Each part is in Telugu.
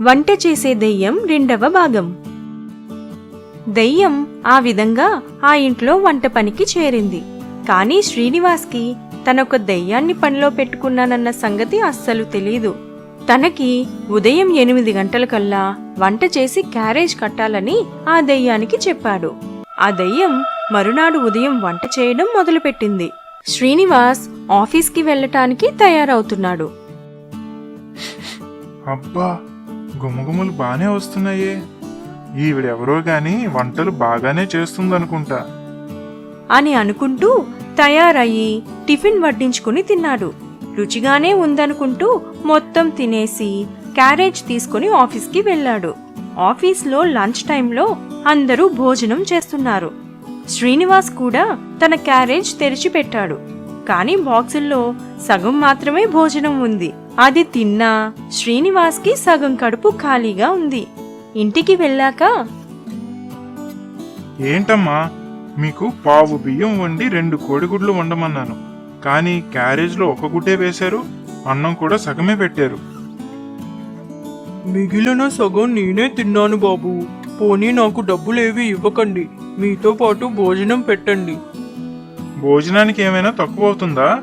వంట చేసే దెయ్యం రెండవ భాగం. దెయ్యం ఆ విధంగా ఆ ఇంట్లో వంట పనికి చేరింది. కానీ శ్రీనివాస్కి తనొక దెయ్యాన్ని పనిలో పెట్టుకున్నానన్న సంగతి అస్సలు తెలీదు. తనకి ఉదయం ఎనిమిది గంటలకల్లా వంట చేసి క్యారేజ్ కట్టాలని ఆ దెయ్యానికి చెప్పాడు. ఆ దెయ్యం మరునాడు ఉదయం వంట చేయడం మొదలుపెట్టింది. శ్రీనివాస్ ఆఫీస్కి వెళ్ళటానికి తయారవుతున్నాడు. అబ్బా! గుమగుమలు బాగానే వస్తున్నాయే. ఈవిడెవరో గాని వంటలు బాగానే చేస్తుందనుకుంటా. అని అనుకుంటూ తయారయ్యి టిఫిన్ వడ్డించుకుని తిన్నాడు. రుచిగానే ఉందనుకుంటూ మొత్తం తినేసి క్యారేజ్ తీసుకుని ఆఫీస్కి వెళ్ళాడు. ఆఫీస్లో లంచ్ టైంలో అందరూ భోజనం చేస్తున్నారు. శ్రీనివాస్ కూడా తన క్యారేజ్ తెరిచిపెట్టాడు. కానీ బాక్సుల్లో సగం మాత్రమే భోజనం ఉంది. అది తిన్నా శ్రీనివాస్కి సగం కడుపు ఖాళీగా ఉంది. ఇంటికి వెళ్ళాక ఏంటమ్మా? మీకు పావు బియ్యం వండి రెండు కోడిగుడ్లు వండమన్నాను. కానీ క్యారేజ్లో ఒక గుడ్డే వేశారు అన్నం కూడా సగమే పెట్టారు. మిగిలిన సగం నేనే తిన్నాను బాబు. పోనీ నాకు డబ్బులేవి ఇవ్వకండి. మీతో పాటు భోజనం పెట్టండి. భోజనానికి ఏమైనా తక్కువ అవుతుందా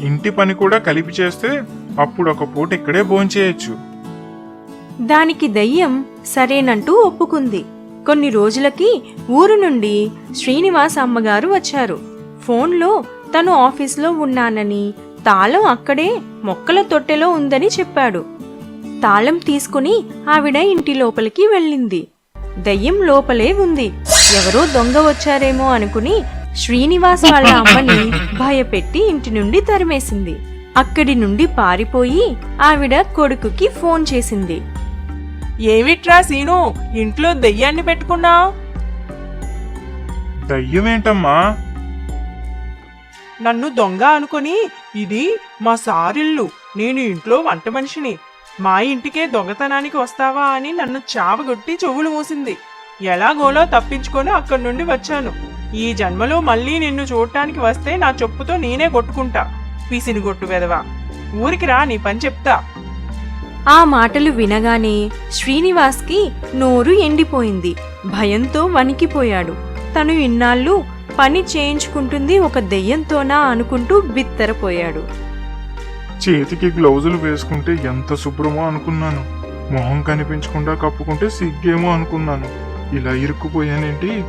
ఇంటి పని కూడా కలిపి చేస్తే అప్పుడు ఒక పూట ఇక్కడే భోంచేయచ్చు. దానికి దయ్యం సరేనంటూ ఒప్పుకుంది. కొన్ని రోజులకి ఊరు నుండి శ్రీనివాస్ అమ్మగారు వచ్చారు. ఫోన్లో తను ఆఫీస్లో ఉన్నానని తాళం అక్కడే మొక్కల తొట్టెలో ఉందని చెప్పాడు. తాళం తీసుకుని ఆవిడ ఇంటి లోపలికి వెళ్ళింది. దయ్యం లోపలే ఉంది. ఎవరో దొంగ వచ్చారేమో అనుకుని శ్రీనివాస్ వాళ్ళ అమ్మని భయపెట్టి ఇంటి నుండి తరిమేసింది. అక్కడి నుండి పారిపోయి ఆవిడ కొడుకుకి ఫోన్ చేసింది. ఏమిట్రా సీను? ఇంట్లో దెయ్యాన్ని పెట్టుకున్నా దయ్యమేంటమ్మా? నన్ను దొంగ అనుకుని ఇది మా సారిల్లు. నేను ఇంట్లో వంట మనిషిని. మా ఇంటికే దొంగతనానికి వస్తావా అని నన్ను చావగొట్టి చెవులు మూసింది. ఎలాగోలో తప్పించుకొని అక్కడి నుండి వచ్చాను. ఈ జన్మలో మళ్ళీ నిన్ను చూడటానికి వస్తే నా చెప్పుతో నేనే కొట్టుకుంటా. పిసిని కొట్టు వెదవా. ఊరికి రా నీ పని చెప్తా. ఆ మాటలు వినగానే శ్రీనివాస్కి నోరు ఎండిపోయింది. భయంతో వణికిపోయాడు. తను ఇన్నాళ్ళు పని చేయించుకుంటుంది ఒక దెయ్యంతోనా అనుకుంటూ బిత్తరపోయాడు. చేతికి గ్లౌజులు వేసుకుంటే ఎంత శుభ్రమో అనుకున్నాను. మొహం కనిపించకుండా కప్పుకుంటే సిగ్గేమో అనుకున్నాను. ఇలా ఇరుక్కుపోయానేంటి?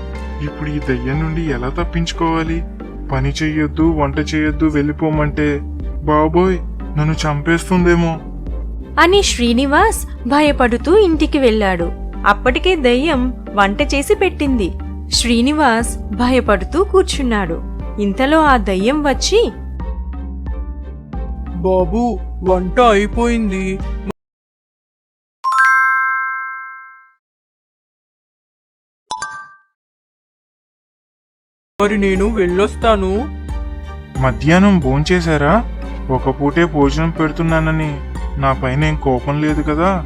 ఇప్పుడు ఈ దయ్యం నుండి ఎలా తప్పించుకోవాలి? పని చెయ్యొద్దు వంట చెయ్యొద్దు వెళ్ళిపోమంటే. బాబోయ్ నన్ను చంపేస్తుందేమో. అని శ్రీనివాస్ భయపడుతూ ఇంటికి వెళ్ళాడు. అప్పటికే దయ్యం వంట చేసి పెట్టింది. శ్రీనివాస్ భయపడుతూ కూర్చున్నాడు. ఇంతలో ఆ దయ్యం వచ్చి బాబు వంట అయిపోయింది. మరి నేను వెళ్ళొస్తాను. మధ్యాహ్నం భోంచేశారా? ఒక పూటే భోజనం పెడుతున్నానని. నా పైన ఏం కోపం లేదు కదా?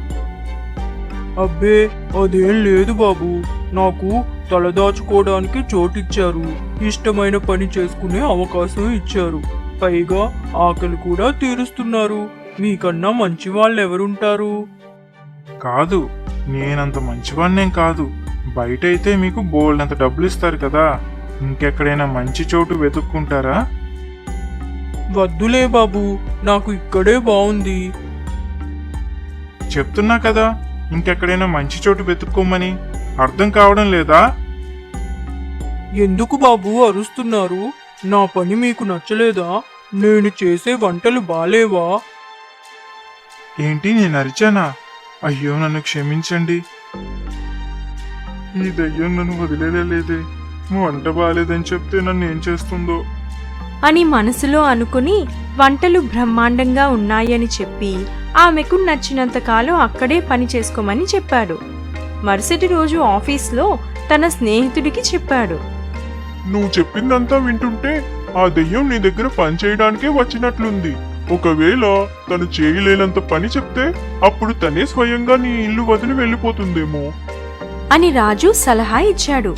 అబ్బే అదేం లేదు బాబు. నాకు తలదాచుకోవడానికి చోటిచ్చారు. ఇష్టమైన పని చేసుకునే అవకాశం ఇచ్చారు. పైగా ఆకలి కూడా తీరుస్తున్నారు. మీకన్నా మంచి వాళ్ళు ఎవరుంటారు కాదు నేనంత మంచివాణ్ణేం కాదు. బయట అయితే మీకు బోల్డ్ అంత డబ్బులు ఇస్తారు కదా? ఇంకెక్కడైనా మంచి చోటు వెతుక్కుంటారా? వద్దులే బాబు నాకు ఇక్కడే బాగుంది చెప్తున్నా కదా ఇంకెక్కడైనా మంచి చోటు వెతుక్కోమని. అర్థం కావడం లేదా? ఎందుకు బాబు అరుస్తున్నారు? నా పని మీకు నచ్చలేదా? నేను చేసే వంటలు బాలేవా? ఏంటి నేను అరిచానా? అయ్యో నన్ను క్షమించండి. ఈ దయ్యం నన్ను వదిలేదే లేదే. వంట బాలేదని చెప్తే నన్ను ఏం చేస్తుందో? అని మనసులో అనుకుని వంటలు బ్రహ్మాండంగా ఉన్నాయని చెప్పి ఆమెకు నచ్చినంత కాలం అక్కడే పని చేసుకోమని చెప్పాడు. మరుసటి రోజు ఆఫీస్లో తన స్నేహితుడికి చెప్పాడు. నువ్వు చెప్పిందంతా వింటుంటే ఆ దెయ్యం నీ దగ్గర పని చేయడానికే వచ్చినట్లుంది. ఒకవేళ తను చేయలేనంత పని చెప్తే అప్పుడు తనే స్వయంగా నీ ఇల్లు వదిలి వెళ్ళిపోతుందేమో? అని రాజు సలహా ఇచ్చాడు.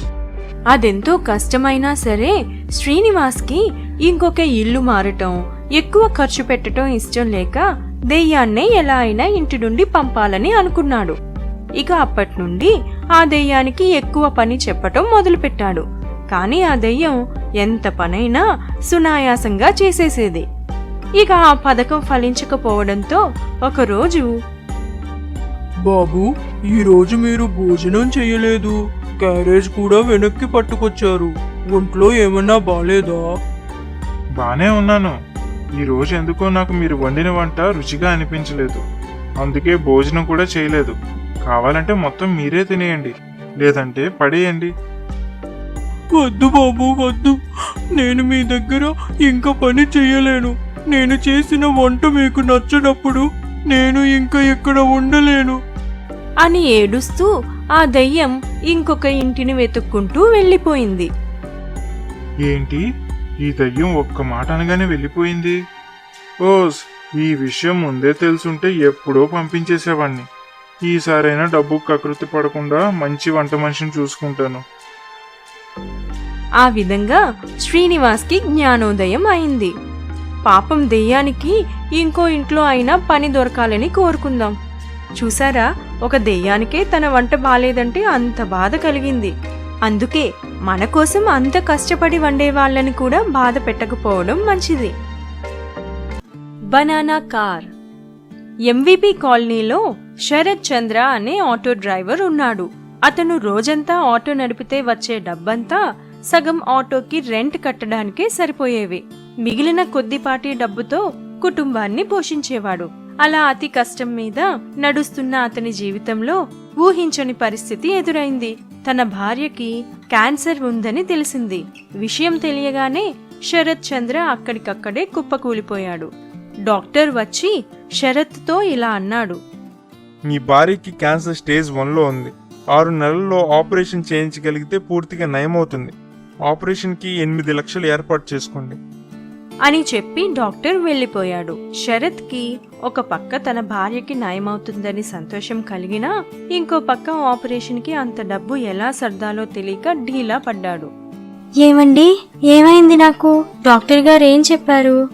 అదెంతో కష్టమైనా సరే శ్రీనివాస్కి ఇంకొక ఇల్లు మారటం ఎక్కువ ఖర్చు పెట్టడం ఇష్టం లేక దెయ్యాన్నే ఎలా అయినా ఇంటి నుండి పంపాలని అనుకున్నాడు. ఇక అప్పటి నుండి ఆ దెయ్యానికి ఎక్కువ పని చెప్పటం మొదలుపెట్టాడు. కానీ ఆ దెయ్యం ఎంత పనైనా సునాయాసంగా చేసేసేది. ఇక ఆ పథకం ఫలించకపోవడంతో ఒకరోజు బాబు ఈరోజు మీరు భోజనం చేయలేదు. క్యారేజ్ కూడా వెనక్కి పట్టుకొచ్చారు. ఒంట్లో ఏమన్నా బాలేదా? బానే ఉన్నాను. ఈ రోజు ఎందుకో నాకు మీరు వండిన వంట రుచిగా అనిపించలేదు. అందుకే భోజనం కూడా చేయలేదు. కావాలంటే మొత్తం మీరే తినేయండి. లేదంటే పడేయండి. వద్దు బాబు వద్దు. నేను మీ దగ్గర ఇంకా పని చేయలేను. నేను చేసిన వంట మీకు నచ్చనప్పుడు నేను ఇంకా ఇక్కడ ఉండలేను. అని ఏడుస్తూ ఆ దెయ్యం ఇంకొక ఇంటిని వెతుక్కుంటూ వెళ్ళిపోయింది. ఏంటి? ఈ దయ్యం ఒక్క మాట అనగానే వెళ్ళిపోయింది? ఓస్ ఈ విషయం ముందే తెలుసుంటే ఎప్పుడో పంపించేసేవాణ్ణి. ఈసారైనా డబ్బు కకృతి పడకుండా మంచి వంట మనిషిని చూసుకుంటాను. ఆ విధంగా శ్రీనివాస్కి జ్ఞానోదయం అయింది. పాపం దెయ్యానికి ఇంకో ఇంట్లో అయినా పని దొరకాలని కోరుకుందాం. చూసారా? ఒక దెయ్యానికే తన వంట బాలేదంటే అంత బాధ కలిగింది. అందుకే మన కోసం అంత కష్టపడి వండే వాళ్ళని కూడా బాధ పెట్టకపోవడం మంచిది. Banana car. ఎంవిపి కాలనీలో శరత్ చంద్ర అనే ఆటో డ్రైవర్ ఉన్నాడు. అతను రోజంతా ఆటో నడిపితే వచ్చే డబ్బంతా సగం ఆటోకి రెంట్ కట్టడానికే సరిపోయేవి. మిగిలిన కొద్దిపాటి డబ్బుతో కుటుంబాన్ని పోషించేవాడు. అలా అతి కష్టం మీద నడుస్తున్న అతని జీవితంలో ఊహించని పరిస్థితి ఎదురైంది. తన భార్యకి క్యాన్సర్ ఉందని తెలిసింది. విషయం తెలియగానే శరత్ చంద్ర అక్కడికక్కడే కుప్పకూలిపోయాడు. డాక్టర్ వచ్చి శరత్తో ఇలా అన్నాడు. మీ భార్యకి క్యాన్సర్ స్టేజ్ వన్లో ఉంది. ఆరు నెలల్లో ఆపరేషన్ చేయించగలిగితే పూర్తిగా నయమవుతుంది. ఆపరేషన్కి ఎనిమిది లక్షలు ఏర్పాటు చేసుకోండి. అని చెప్పి డాక్టర్ వెళ్ళిపోయాడు. శరత్కి ఒక పక్క తన భార్యకి నయమవుతుందని సంతోషం కలిగినా ఇంకో పక్క ఆపరేషన్కి అంత డబ్బు ఎలా సర్దాలో తెలియక ఢీలా పడ్డాడు. ఏమండి? ఏమైంది నాకు? డాక్టర్ గారు ఏం చెప్పారు?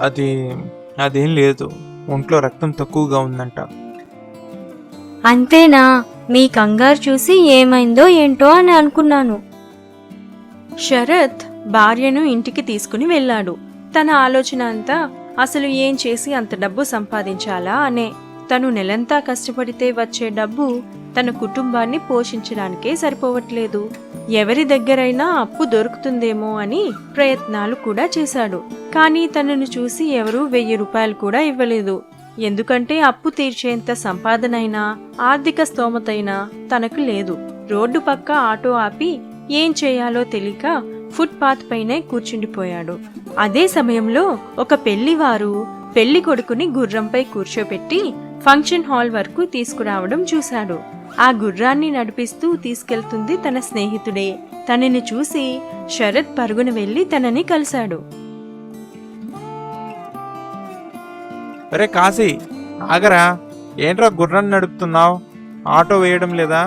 అది అదేం లేదు. ఒంట్లో రక్తం తక్కువగా ఉందంట. అంతేనా? మీ కంగారు చూసి ఏమైందో ఏంటో అని అనుకున్నాను. శరత్ భార్యను ఇంటికి తీసుకుని వెళ్ళాడు. తన ఆలోచన అంతా అసలు ఏం చేసి అంత డబ్బు సంపాదించాలా అనే తను నెలంతా కష్టపడితే వచ్చే డబ్బు తన కుటుంబాన్ని పోషించడానికే సరిపోవట్లేదు. ఎవరి దగ్గరైనా అప్పు దొరుకుతుందేమో అని ప్రయత్నాలు కూడా చేశాడు. కానీ తనను చూసి ఎవరూ వెయ్యి రూపాయలు కూడా ఇవ్వలేదు. ఎందుకంటే అప్పు తీర్చేంత సంపాదనైనా ఆర్థిక స్తోమతైనా తనకు లేదు. రోడ్డు పక్క ఆటో ఆపి ఏం చేయాలో తెలియక ఫుట్పాత్ పైనే కూర్చుండిపోయాడు. అదే సమయంలో ఒక పెళ్ళివారు పెళ్ళి కొడుకుని గుర్రంపై కూర్చోపెట్టి ఫంక్షన్ హాల్ వరకు తీసుకురావడం చూశాడు. ఆ గుర్రాన్ని నడిపిస్తూ తీసుకెళ్తుంది తన స్నేహితుడే. తనని చూసి శరత్ పరుగున వెళ్ళి తనని కలిశాడు. అరే కాశీ ఆగరా. ఏంట్రా గుర్రం నడుపుతున్నావు? ఆటో వేయడం లేదా?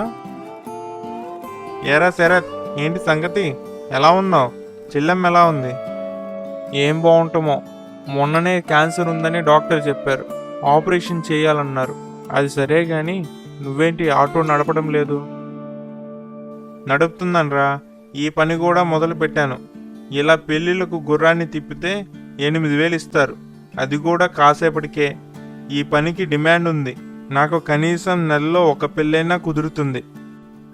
ఏరా శరత్ ఏంటి సంగతి? ఎలా ఉన్నావు? చెల్లెమ్మ ఎలా ఉంది? ఏం బాగుంటామో. మొన్ననే క్యాన్సర్ ఉందని డాక్టర్ చెప్పారు. ఆపరేషన్ చేయాలన్నారు. అది సరే కానీ నువ్వేంటి ఆటో నడపడం లేదు? నడుపుతుందనరా ఈ పని కూడా మొదలు పెట్టాను. ఇలా పెళ్ళిళ్ళకు గుర్రాన్ని తిప్పితే ఎనిమిది వేలు ఇస్తారు. అది కూడా కాసేపటికే. ఈ పనికి డిమాండ్ ఉంది. నాకు కనీసం నెలలో ఒక పెళ్ళైనా కుదురుతుంది.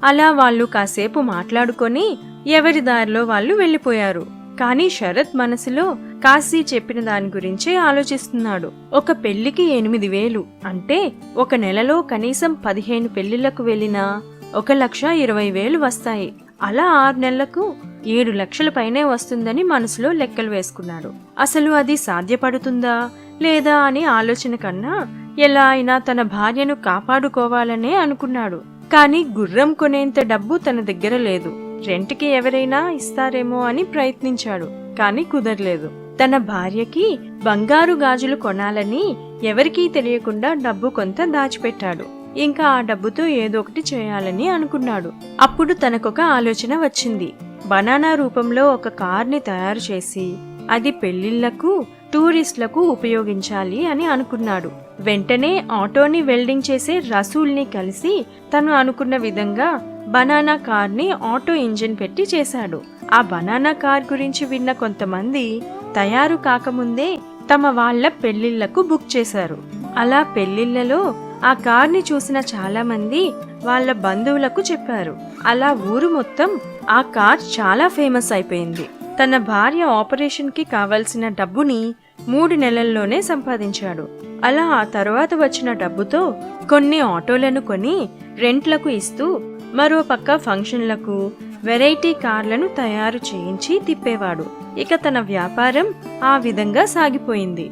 అలా వాళ్ళు కాసేపు మాట్లాడుకొని ఎవరి దారిలో వాళ్ళు వెళ్ళిపోయారు. కానీ శరత్ మనసులో కాశీ చెప్పిన దాని గురించే ఆలోచిస్తున్నాడు. ఒక పెళ్ళికి ఎనిమిది వేలు. అంటే ఒక నెలలో కనీసం పదిహేను పెళ్ళిళ్ళకు వెళ్ళినా ఒక లక్ష ఇరవై వేలు వస్తాయి. అలా ఆరు నెలలకు ఏడు లక్షల పైనే వస్తుందని మనసులో లెక్కలు వేసుకున్నాడు. అసలు అది సాధ్యపడుతుందా లేదా అని ఆలోచన కన్నా ఎలా అయినా తన భార్యను కాపాడుకోవాలనే అనుకున్నాడు. కానీ గుర్రం కొనేంత డబ్బు తన దగ్గర లేదు. రెంట్కి ఎవరైనా ఇస్తారేమో అని ప్రయత్నించాడు కానీ కుదరలేదు. తన భార్యకి బంగారు గాజులు కొనాలని ఎవరికీ తెలియకుండా డబ్బు కొంత దాచిపెట్టాడు. ఇంకా ఆ డబ్బుతో ఏదో ఒకటి చేయాలని అనుకున్నాడు. అప్పుడు తనకొక ఆలోచన వచ్చింది. బనానా రూపంలో ఒక కార్ని తయారు చేసి అది పెళ్ళిళ్ళకు టూరిస్టులకు ఉపయోగించాలి అని అనుకున్నాడు. వెంటనే ఆటోని వెల్డింగ్ చేసే రసూల్ని కలిసి తను అనుకున్న విధంగా బనానా కార్ని ఆటో ఇంజిన్ పెట్టి చేశాడు. ఆ బనానా కార్ గురించి విన్న కొంతమంది తయారు కాకముందే తమ వాళ్ళ పెళ్ళిళ్ళకు బుక్ చేశారు. అలా పెళ్ళిళ్ళలో ఆ కార్ని చూసిన చాలా మంది వాళ్ళ బంధువులకు చెప్పారు. అలా ఊరు మొత్తం ఆ కార్ చాలా ఫేమస్ అయిపోయింది. తన భార్య ఆపరేషన్కి కావలసిన డబ్బుని మూడు నెలల్లోనే సంపాదించాడు. అలా ఆ తర్వాత వచ్చిన డబ్బుతో కొన్ని ఆటోలను కొని రెంట్లకు ఇస్తూ మరో పక్క ఫంక్షన్లకు వెరైటీ కార్లను తయారు చేయించి తిప్పేవాడు. ఇక తన వ్యాపారం ఆ విధంగా సాగిపోయింది.